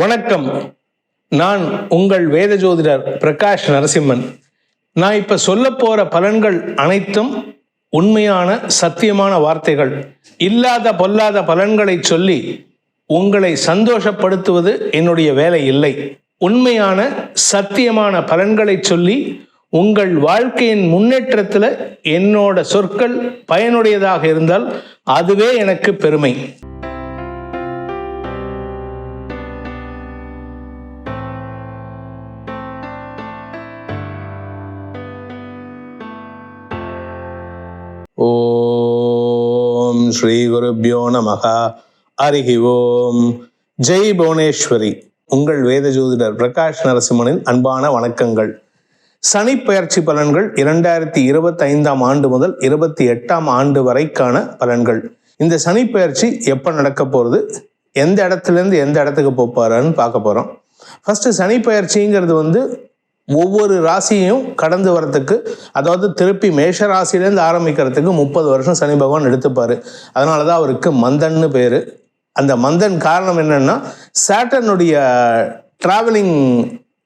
வணக்கம். நான் உங்கள் வேத ஜோதிடர் பிரகாஷ் நரசிம்மன். நான் இப்போ சொல்ல போகிற பலன்கள் அனைத்தும் உண்மையான சத்தியமான வார்த்தைகள். இல்லாத பொல்லாத பலன்களை சொல்லி உங்களை சந்தோஷப்படுத்துவது என்னுடைய வேலை இல்லை. உண்மையான சத்தியமான பலன்களை சொல்லி உங்கள் வாழ்க்கையின் முன்னேற்றத்தில் என்னோட சொற்கள் பயனுடையதாக இருந்தால் அதுவே எனக்கு பெருமை. ஸ்ரீ குருப்பியோ நமக. ஓம் ஜெய் புவனேஸ்வரி. உங்கள் வேத ஜோதிடர் பிரகாஷ் நரசிம்மனின் அன்பான வணக்கங்கள். சனி பயிற்சி பலன்கள் இரண்டாயிரத்தி இருபத்தி ஐந்தாம் ஆண்டு முதல் இருபத்தி எட்டாம் ஆண்டு வரைக்கான பலன்கள். இந்த சனி பயிற்சி எப்போ நடக்க போகிறது எந்த இடத்துலேருந்து எந்த இடத்துக்கு போப்பாருன்னு பார்க்க போகிறோம் ஃபர்ஸ்ட் சனி பயிற்சிங்கிறது வந்து ஒவ்வொரு ராசியையும் கடந்து வரத்துக்கு அதாவது திருப்பி மேஷ ராசியிலேருந்து ஆரம்பிக்கிறதுக்கு முப்பது வருஷம் சனி பகவான் எடுத்துப்பார். அதனால தான் அவருக்கு மந்தன்னு பேர். அந்த மந்தன் காரணம் என்னென்னா சேட்டனுடைய ட்ராவலிங்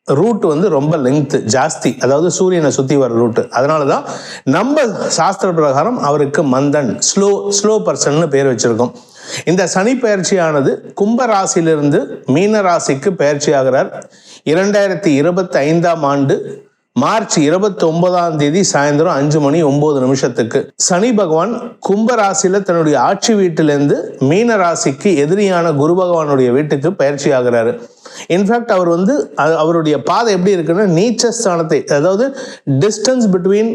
ரூட் வந்து ரொம்ப லெங்க்த் ஜாஸ்தி. அதாவது சூரியனை சுற்றி வர ரூட்டு அதனால தான் நம்ம சாஸ்திர பிரகாரம் அவருக்கு மந்தன் ஸ்லோ ஸ்லோ பர்சன்னு பேர் வச்சுருக்கோம். இந்த சனி பயிற்சியானது கும்ப ராசியிலிருந்து மீன ராசிக்கு பயிற்சி ஆகிறார். இரண்டாயிரத்தி இருபத்தி ஐந்தாம் ஆண்டு மார்ச் இருபத்தி ஒன்பதாம் தேதி சாயந்தரம் அஞ்சு மணி ஒன்பது நிமிஷத்துக்கு சனி பகவான் கும்ப ராசியில தன்னுடைய ஆட்சி வீட்டிலிருந்து மீன ராசிக்கு எதிரியான குரு பகவானுடைய வீட்டுக்கு பயிற்சி ஆகிறாரு இன்ஃபேக்ட் அவர் வந்து அவருடைய பாதை எப்படி இருக்குன்னா நீச்ச ஸ்தானத்தை அதாவது distance between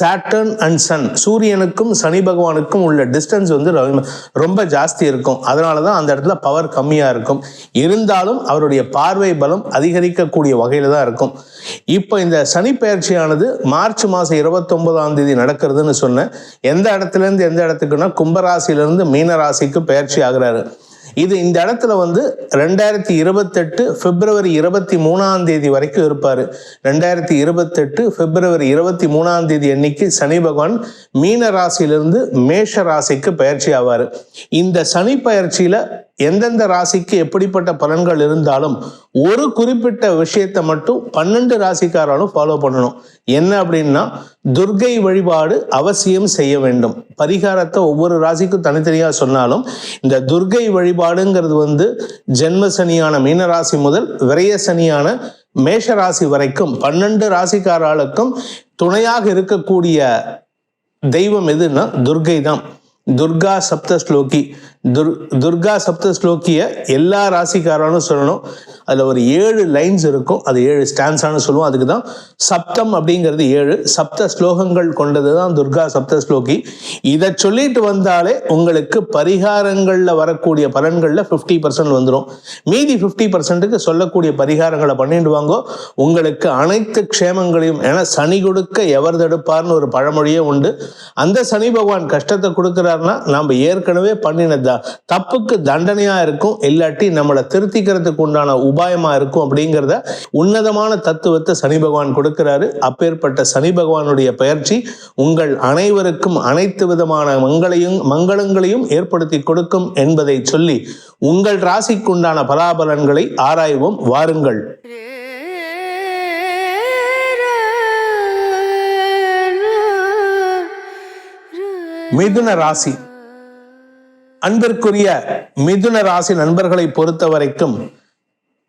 Saturn and sun சூரியனுக்கும் சனி பகவானுக்கும் உள்ள டிஸ்டன்ஸ் வந்து ரொம்ப- ரொம்ப ஜாஸ்தி இருக்கும். அதனால தான் அந்த இடத்துல பவர் கம்மியாக இருக்கும். இருந்தாலும் அவருடைய பார்வை பலம் அதிகரிக்கக்கூடிய வகையில் தான் இருக்கும். இப்போ இந்த சனி பயிற்சியானது மார்ச் மாதம் இருபத்தொன்பதாம் தேதி நடக்கிறதுன்னு சொன்னேன். எந்த இடத்துலேருந்து எந்த இடத்துக்குன்னா கும்பராசிலேருந்து மீனராசிக்கு பயிற்சி ஆகிறாரு. இது இந்த இடத்துல வந்து ரெண்டாயிரத்தி இருபத்தெட்டு பிப்ரவரி இருபத்தி மூணாம் தேதி வரைக்கும் இருப்பார். ரெண்டாயிரத்தி இருபத்தெட்டு பிப்ரவரி இருபத்தி மூணாம் தேதி அன்னைக்கு சனி பகவான் மீன ராசியிலிருந்து மேஷ ராசிக்கு பயிற்சி ஆவார். இந்த சனி பயிற்சியில எந்தெந்த ராசிக்கு எப்படிப்பட்ட பலன்கள் இருந்தாலும் ஒரு குறிப்பிட்ட விஷயத்தை மட்டும் பன்னெண்டு ராசிக்காரனும் ஃபாலோ பண்ணணும். என்ன அப்படின்னா துர்கை வழிபாடு அவசியம் செய்ய வேண்டும். பரிகாரத்தை ஒவ்வொரு ராசிக்கும் தனித்தனியாக சொன்னாலும் இந்த துர்கை வழிபாடுங்கிறது வந்து ஜென்ம சனியான மீனராசி முதல் விரய சனியான மேஷ ராசி வரைக்கும் பன்னெண்டு ராசிக்காரர்களுக்கும் துணையாக இருக்கக்கூடிய தெய்வம் எதுன்னா துர்கை தான். துர்கா சப்த ஸ்லோகி. துர் துர்கா சப்த ஸ்லோக்கிய எல்லா ராசிக்காரனும் சொல்லணும். அதில் ஒரு ஏழு லைன்ஸ் இருக்கும். அது ஏழு ஸ்டான்ஸானு சொல்லுவோம். அதுக்கு தான் சப்தம் அப்படிங்கிறது ஏழு. சப்த ஸ்லோகங்கள் கொண்டது தான் துர்கா சப்த ஸ்லோகி இதை சொல்லிட்டு வந்தாலே உங்களுக்கு பரிகாரங்களில் வரக்கூடிய பலன்களில் ஃபிஃப்டி பர்சன்ட் வந்துடும் மீதி ஃபிஃப்டி பர்சன்ட்டுக்கு சொல்லக்கூடிய பரிகாரங்களை பண்ணிட்டு வாங்கோ. உங்களுக்கு அனைத்து க்ஷேமங்களையும் ஏன்னா சனி கொடுக்க எவர் தடுப்பார்னு ஒரு பழமொழியே உண்டு. அந்த சனி பகவான் கஷ்டத்தை கொடுக்குறாருன்னா நம்ம ஏற்கனவே பண்ணினதா தப்புக்கு தண்டனையா இருக்கும் இல்லாட்டி நம்மளை திருத்திக்கிறதுக்கு உண்டான உபாயமா இருக்கும் அப்படிங்கிறத உன்னதமான தத்துவத்தை சனி பகவான் கொடுக்கிறாரு. அப்பேற்பட்ட சனி பகவானுடைய பயிற்சி உங்கள் அனைவருக்கும் அனைத்து விதமான மங்களையும் மங்களங்களையும் ஏற்படுத்தி கொடுக்கும் என்பதை சொல்லி உங்கள் ராசிக்குண்டான பலாபலன்களை ஆராய்வோம். வாருங்கள். மிதுன ராசி. அன்பிற்குரிய மிதுன ராசி நண்பர்களை பொறுத்த வரைக்கும்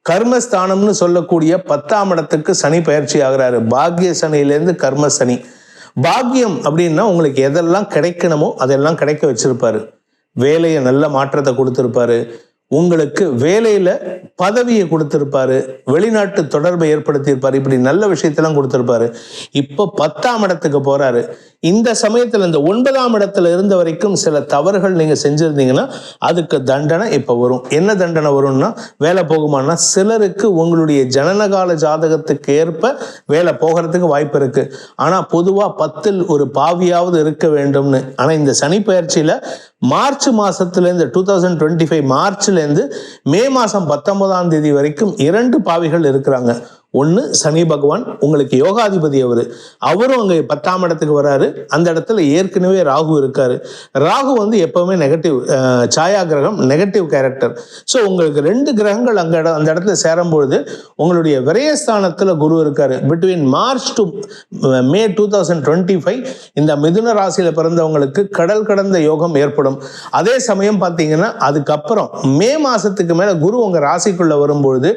கர்மஸ்தானம்னு சொல்லக்கூடிய பத்தாம் இடத்துக்கு சனி பயிற்சி ஆகுறாரு. பாக்கிய சனியிலேருந்து கர்ம சனி. பாக்கியம் அப்படின்னா உங்களுக்கு எதெல்லாம் கிடைக்கணுமோ அதெல்லாம் கிடைக்க வச்சிருப்பாரு. வேலையை நல்ல மாற்றத்தை கொடுத்துருப்பாரு. உங்களுக்கு வேலையில பதவியை கொடுத்திருப்பாரு வெளிநாட்டு தொடர்பை ஏற்படுத்தியிருப்பாரு இப்படி நல்ல விஷயத்தெல்லாம் கொடுத்திருப்பாரு. இப்போ பத்தாம் இடத்துக்கு போறாரு. இந்த சமயத்துல இந்த ஒன்பதாம் இடத்துல இருந்த வரைக்கும் சில தவறுகள் நீங்க செஞ்சிருந்தீங்கன்னா அதுக்கு தண்டனை இப்போ வரும். என்ன தண்டனை வரும்னா வேலை போகுமானா சிலருக்கு உங்களுடைய ஜனனகால ஜாதகத்துக்கு ஏற்ப வேலை போகிறதுக்கு வாய்ப்பு இருக்கு. ஆனா பொதுவா பத்தில் ஒரு பாவியாவது இருக்க வேண்டும்னு. ஆனா இந்த சனி பயிற்சியில மார்ச் மாதத்துலேருந்து டூ தௌசண்ட் டுவெண்ட்டி ஃபைவ் மார்ச்லேருந்து மே மாதம் பத்தொன்பதாம் தேதி வரைக்கும் இரண்டு பாவிகள் இருக்கிறாங்க. ஒன்று சனி பகவான் உங்களுக்கு யோகாதிபதி அவர். அவரும் அங்கே பத்தாம் இடத்துக்கு வராரு. அந்த இடத்துல ஏற்கனவே ராகு இருக்காரு. ராகு வந்து எப்பவுமே நெகட்டிவ் சாயா கிரகம் நெகட்டிவ் கேரக்டர் ஸோ உங்களுக்கு ரெண்டு கிரகங்கள் அங்கே அந்த இடத்துல சேரும் பொழுது உங்களுடைய விரயஸ்தானத்தில் குரு இருக்காரு. Between March to May two thousand twenty five இந்த மிதுன ராசியில் பிறந்தவங்களுக்கு கடல் கடந்த யோகம் ஏற்படும். அதே சமயம் பார்த்தீங்கன்னா அதுக்கப்புறம் மே மாசத்துக்கு மேலே குரு உங்கள் ராசிக்குள்ளே வரும்பொழுது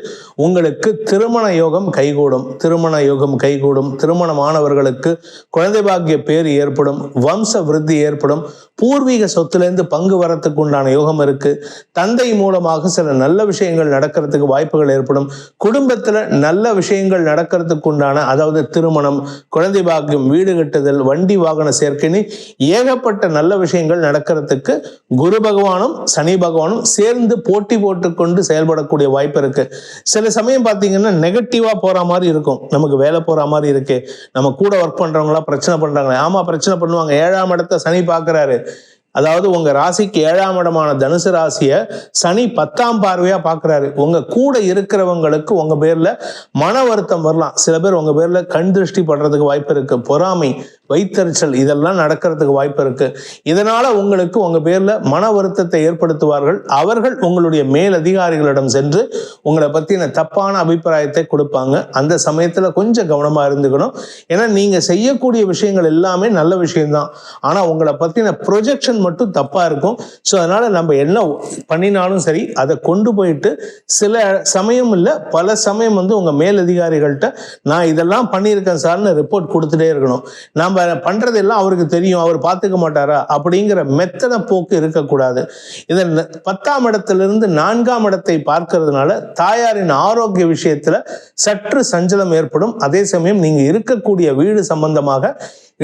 உங்களுக்கு திருமண யோகம் யோகம் கைகூடும் திருமண யோகம் கைகூடும் திருமணமானவர்களுக்கு குழந்தை பாக்கிய பேர் ஏற்படும் வம்ச விருத்தி ஏற்படும் பூர்வீக சொத்துலேருந்து பங்கு வரத்துக்கு உண்டான யோகம் இருக்கு. தந்தை மூலமாக சில நல்ல விஷயங்கள் நடக்கிறதுக்கு வாய்ப்புகள் ஏற்படும். குடும்பத்தில் நல்ல விஷயங்கள் நடக்கிறதுக்கு உண்டான அதாவது திருமணம் குழந்தை பாக்கியம் வீடு கட்டுதல் வண்டி வாகன சேர்க்கைன்னு ஏகப்பட்ட நல்ல விஷயங்கள் நடக்கிறதுக்கு குரு பகவானும் சனி பகவானும் சேர்ந்து போட்டி போட்டுக்கொண்டு செயல்படக்கூடிய வாய்ப்பு இருக்கு. சில சமயம் பார்த்தீங்கன்னா நெகட்டிவா போற மாதிரி இருக்கும். நமக்கு வேலை போற மாதிரி இருக்கு. நம்ம கூட ஒர்க் பண்ணுறவங்களாம் பிரச்சனை பண்றாங்களே. ஆமா பிரச்சனை பண்ணுவாங்க. ஏழாம் இடத்த சனி பார்க்குறாரு அதாவது உங்க ராசிக்கு ஏழாம் இடமான தனுசு ராசியை சனி பத்தாம் பார்வையா பாக்குறாரு. உங்க கூட இருக்கிறவங்களுக்கு உங்க பேர்ல மன வருத்தம் வரலாம். சில பேர் உங்க பேர்ல கண் திருஷ்டி படுறதுக்கு வாய்ப்பு இருக்கு. பொறாமை வைத்தறிச்சல் இதெல்லாம் நடக்கிறதுக்கு வாய்ப்பு இருக்கு. இதனால உங்களுக்கு உங்க பேர்ல மன வருத்தத்தை ஏற்படுத்துவார்கள். அவர்கள் உங்களுடைய மேல் அதிகாரிகளிடம் சென்று உங்களை பத்தின தப்பான அபிப்பிராயத்தை கொடுப்பாங்க. அந்த சமயத்துல கொஞ்சம் கவனமா இருந்துக்கணும். ஏன்னா நீங்க செய்யக்கூடிய விஷயங்கள் எல்லாமே நல்ல விஷயம்தான். ஆனா உங்களை பத்தின ப்ரொஜெக்ஷன் மட்டும் தப்பா இருக்கும். ஸோ அதனால நம்ம என்ன பண்ணினாலும் சரி அதை கொண்டு போயிட்டு சில சமயம் இல்லை பல சமயம் வந்து உங்க மேலதிகாரிகள்கிட்ட நான் இதெல்லாம் பண்ணியிருக்கேன் சார்னு ரிப்போர்ட் கொடுத்துட்டே இருக்கணும். நம்ம பண்ணுறதெல்லாம் அவருக்கு தெரியும். அவர் பார்த்துக்க மாட்டாரா? அப்படிங்கிற மெத்தன போக்கு இருக்கக்கூடாது. இதன் பத்தாம் இடத்திலிருந்து நான்காம் இடத்தை பார்க்கறதுனால தாயாரின் ஆரோக்கிய விஷயத்துல சற்று சஞ்சலம் ஏற்படும். அதே சமயம் நீங்க இருக்கக்கூடிய வீடு சம்பந்தமாக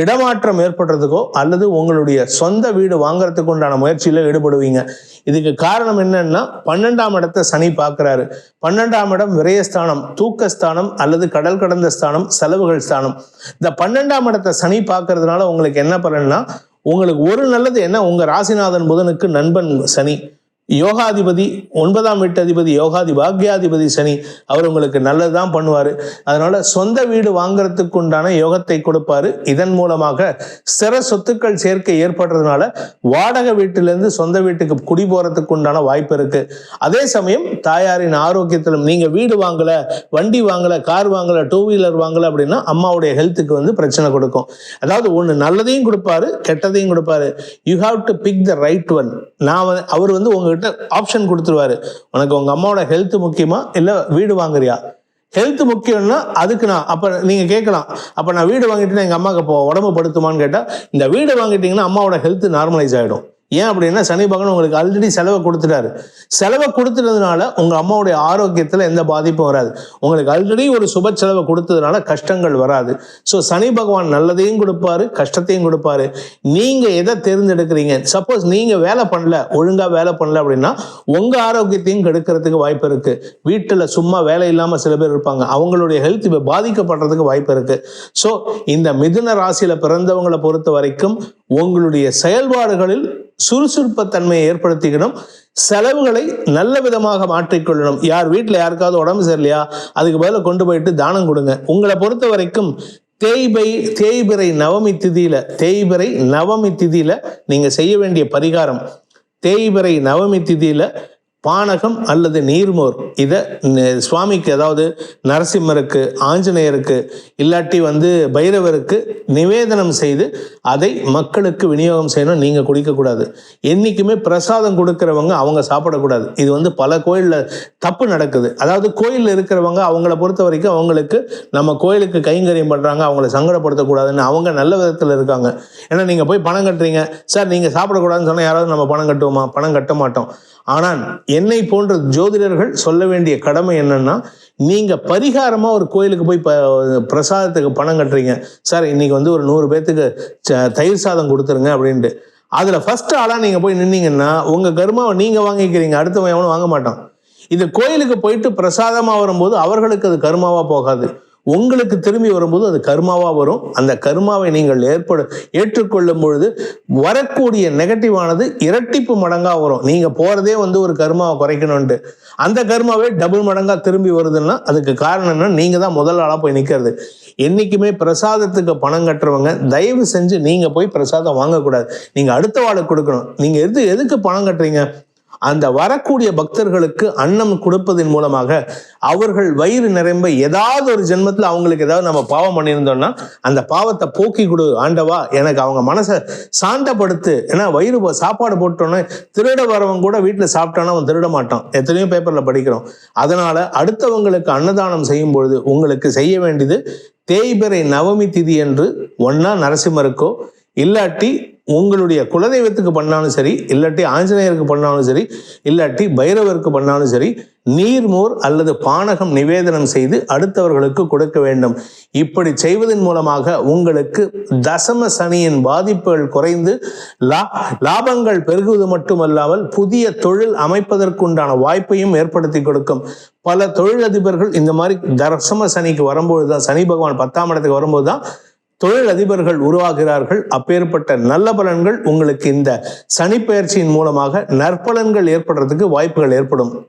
இடமாற்றம் ஏற்படுறதுக்கோ அல்லது உங்களுடைய சொந்த வீடு வாங்குறதுக்கு உண்டான முயற்சியில ஈடுபடுவீங்க. இதுக்கு காரணம் என்னன்னா பன்னெண்டாம் இடத்தை சனி பார்க்கிறாரு. பன்னெண்டாம் இடம் விரயஸ்தானம் தூக்கஸ்தானம் அல்லது கடல் கடந்த ஸ்தானம் செலவுகள் ஸ்தானம். இந்த பன்னெண்டாம் இடத்தை சனி பார்க்கறதுனால உங்களுக்கு என்ன பலன்னா உங்களுக்கு ஒரு நல்லது என்ன? உங்க ராசிநாதன் புதனுக்கு நண்பன் சனி. யோகாதிபதி ஒன்பதாம் வீட்டு அதிபதி யோகாதி பாக்யாதிபதி சனி அவர் உங்களுக்கு நல்லதுதான் பண்ணுவார். அதனால சொந்த வீடு வாங்குறதுக்கு உண்டான யோகத்தை கொடுப்பாரு. இதன் மூலமாக சிற சொத்துக்கள் சேர்க்கை ஏற்படுறதுனால வாடகை வீட்டிலேருந்து சொந்த வீட்டுக்கு குடி போகிறதுக்கு உண்டான வாய்ப்பு இருக்கு. அதே சமயம் தாயாரின் ஆரோக்கியத்திலும் நீங்கள் வீடு வாங்கலை வண்டி வாங்கலை கார் வாங்கலை டூ வீலர் வாங்கலை அப்படின்னா அம்மாவுடைய ஹெல்த்துக்கு வந்து பிரச்சனை கொடுக்கும். அதாவது ஒன்று நல்லதையும் கொடுப்பாரு கெட்டதையும் கொடுப்பாரு. You have to pick the right one நான் வந்து- அவர் வந்து உங்ககிட்ட ஆப்ஷன் கொடுத்துருவாரு. உனக்கு உங்க அம்மாவோட ஹெல்த் முக்கியமா? இல்லை வீடு வாங்குறியா? ஹெல்த் முக்கியம்னா அதுக்கு நான் அப்போ நீங்கள் கேட்கலாம். அப்போ நான் வீடு வாங்கிட்டு எங்கள் அம்மாவுக்கு இப்போ உடம்பு படுத்துமான்னு கேட்டால் இந்த வீடு வாங்கிட்டீங்கன்னா அம்மாவோட ஹெல்த் நார்மலைஸ் ஆகிடும் ஏன் அப்படின்னா சனி பகவான் உங்களுக்கு ஆல்ரெடி செலவை கொடுத்துட்டாரு. செலவை கொடுத்துட்டதுனால உங்க அம்மாவுடைய ஆரோக்கியத்துல எந்த பாதிப்பும் வராது. உங்களுக்கு ஆல்ரெடி ஒரு சுப செலவை கொடுத்ததுனால கஷ்டங்கள் வராது. ஸோ சனி பகவான் நல்லதையும் கொடுப்பாரு கஷ்டத்தையும் கொடுப்பாரு. நீங்க எதை தேர்ந்தெடுக்கிறீங்க? சப்போஸ் நீங்க வேலை பண்ணல ஒழுங்கா வேலை பண்ணல அப்படின்னா உங்க ஆரோக்கியத்தையும் கெடுக்கிறதுக்கு வாய்ப்பு இருக்கு. வீட்டுல சும்மா வேலை இல்லாம சில பேர் இருப்பாங்க. அவங்களுடைய ஹெல்த் இப்போ பாதிக்கப்படுறதுக்கு வாய்ப்பு இருக்கு. ஸோ இந்த மிதுன ராசியில பிறந்தவங்களை பொறுத்த வரைக்கும் உங்களுடைய செயல்பாடுகளில் சுறுசுறுப்புத்தன்மையை ஏற்படுத்திக்கணும். செலவுகளை நல்ல விதமாக மாற்றிக்கொள்ளணும். யார் வீட்டில் யாருக்காவது உடம்பு சரியில்லையா? அதுக்கு பதிலாக கொண்டு போயிட்டு தானம் கொடுங்க. உங்களை பொறுத்த வரைக்கும் தேய்பை தேய்பிறை நவமி திதியில தேய்பிறை நவமி திதியில நீங்க செய்ய வேண்டிய பரிகாரம். தேய்பிறை நவமி திதியில பானகம் அல்லது நீர்மோர். இதை சுவாமிக்கு அதாவது நரசிம்மருக்கு ஆஞ்சநேயருக்கு இல்லாட்டி வந்து பைரவருக்கு நிவேதனம் செய்து அதை மக்களுக்கு விநியோகம் செய்யணும் நீங்கள் குடிக்கக்கூடாது. என்றைக்குமே பிரசாதம் கொடுக்குறவங்க அவங்க சாப்பிடக்கூடாது. இது வந்து பல கோயிலில் தப்பு நடக்குது. அதாவது கோயிலில் இருக்கிறவங்க அவங்கள பொறுத்த வரைக்கும் அவங்களுக்கு நம்ம கோயிலுக்கு கைங்கரியம் பண்ணுறாங்க அவங்கள சங்கடப்படுத்தக்கூடாதுன்னு அவங்க நல்ல விதத்தில் இருக்காங்க. ஏன்னா நீங்கள் போய் பணம் கட்டுறீங்க. சார் நீங்கள் சாப்பிடக்கூடாதுன்னு சொன்னால் யாராவது நம்ம பணம் கட்டுவோமா? பணம் கட்ட மாட்டோம். ஆனால் என்னை போன்ற ஜோதிடர்கள் சொல்ல வேண்டிய கடமை என்னன்னா நீங்க பரிகாரமா ஒரு கோயிலுக்கு போய் ப- பிரசாதத்துக்கு பணம் கட்டுறீங்க. சார் இன்னைக்கு வந்து ஒரு நூறு பேர்த்துக்கு ச- தயிர் சாதம் கொடுத்துருங்க அப்படின்ட்டு. அதுல ஃபர்ஸ்ட் ஆளா நீங்க போய் நின்னீங்கன்னா உங்க கர்மாவை நீங்க வாங்கிக்கிறீங்க அடுத்தவன் எவனும் வாங்க மாட்டான். இது கோயிலுக்கு போயிட்டு பிரசாதமா வரும்போது அவர்களுக்கு அது கர்மாவா போகாது. உங்களுக்கு திரும்பி வரும்போது அது கர்மாவாக வரும். அந்த கர்மாவை நீங்கள் ஏற்படு ஏற்றுக்கொள்ளும் பொழுது வரக்கூடிய நெகட்டிவானது இரட்டிப்பு மடங்காக வரும். நீங்கள் போகிறதே வந்து ஒரு கர்மாவை குறைக்கணும்ட்டு அந்த கர்மாவே டபுள் மடங்காக திரும்பி வருதுன்னா அதுக்கு காரணம் என்ன நீங்கள் தான் முதல் ஆளாக போய் நிற்கிறது என்றைக்குமே பிரசாதத்துக்கு பணம் கட்டுறவங்க தயவு செஞ்சு நீங்கள் போய் பிரசாதம் வாங்கக்கூடாது. நீங்கள் அடுத்த வாழை கொடுக்கணும். நீங்கள் எது எதுக்கு பணம் கட்டுறீங்க? அந்த வரக்கூடிய பக்தர்களுக்கு அன்னம் கொடுப்பதன் மூலமாக அவர்கள் வயிறு நிரம்ப ஏதாவது ஒரு ஜென்மத்தில் அவங்களுக்கு ஏதாவது நம்ம பாவம் பண்ணியிருந்தோம்னா அந்த பாவத்தை போக்கி கொடு ஆண்டவா எனக்கு அவங்க மனசை சாந்தப்படுத்து. ஏன்னா வயிறு சாப்பாடு போட்டோன்னே திருட வரவன் கூட வீட்டில் சாப்பிட்டானா அவன் திருட மாட்டான். எத்தனையோ பேப்பரில் படிக்கிறோம். அதனால அடுத்தவங்களுக்கு அன்னதானம் செய்யும் பொழுது உங்களுக்கு செய்ய வேண்டியது தேய்பிறை நவமி திதி என்று ஒன்னா நரசிம்மருக்கோ இல்லாட்டி உங்களுடைய குலதெய்வத்துக்கு பண்ணாலும் சரி இல்லாட்டி ஆஞ்சநேயருக்கு பண்ணாலும் சரி இல்லாட்டி பைரவருக்கு பண்ணாலும் சரி நீர்மோர் அல்லது பானகம் நிவேதனம் செய்து அடுத்தவர்களுக்கு கொடுக்க வேண்டும். இப்படி செய்வதன் மூலமாக உங்களுக்கு தசம சனியின் பாதிப்புகள் குறைந்து லா லாபங்கள் பெருகுவது மட்டுமல்லாமல் புதிய தொழில் அமைப்பதற்குண்டான வாய்ப்பையும் ஏற்படுத்தி கொடுக்கும். பல தொழிலதிபர்கள் இந்த மாதிரி தசம சனிக்கு வரும்போது தான் சனி பகவான் பத்தாம் இடத்துக்கு வரும்போது தான் தொழில் அதிபர்கள் உருவாகிறார்கள். அப்பேற்பட்ட நல்ல பலன்கள் உங்களுக்கு இந்த சனிப்பெயர்ச்சியின் மூலமாக நற்பலன்கள் ஏற்படுறதுக்கு வாய்ப்புகள் ஏற்படும்.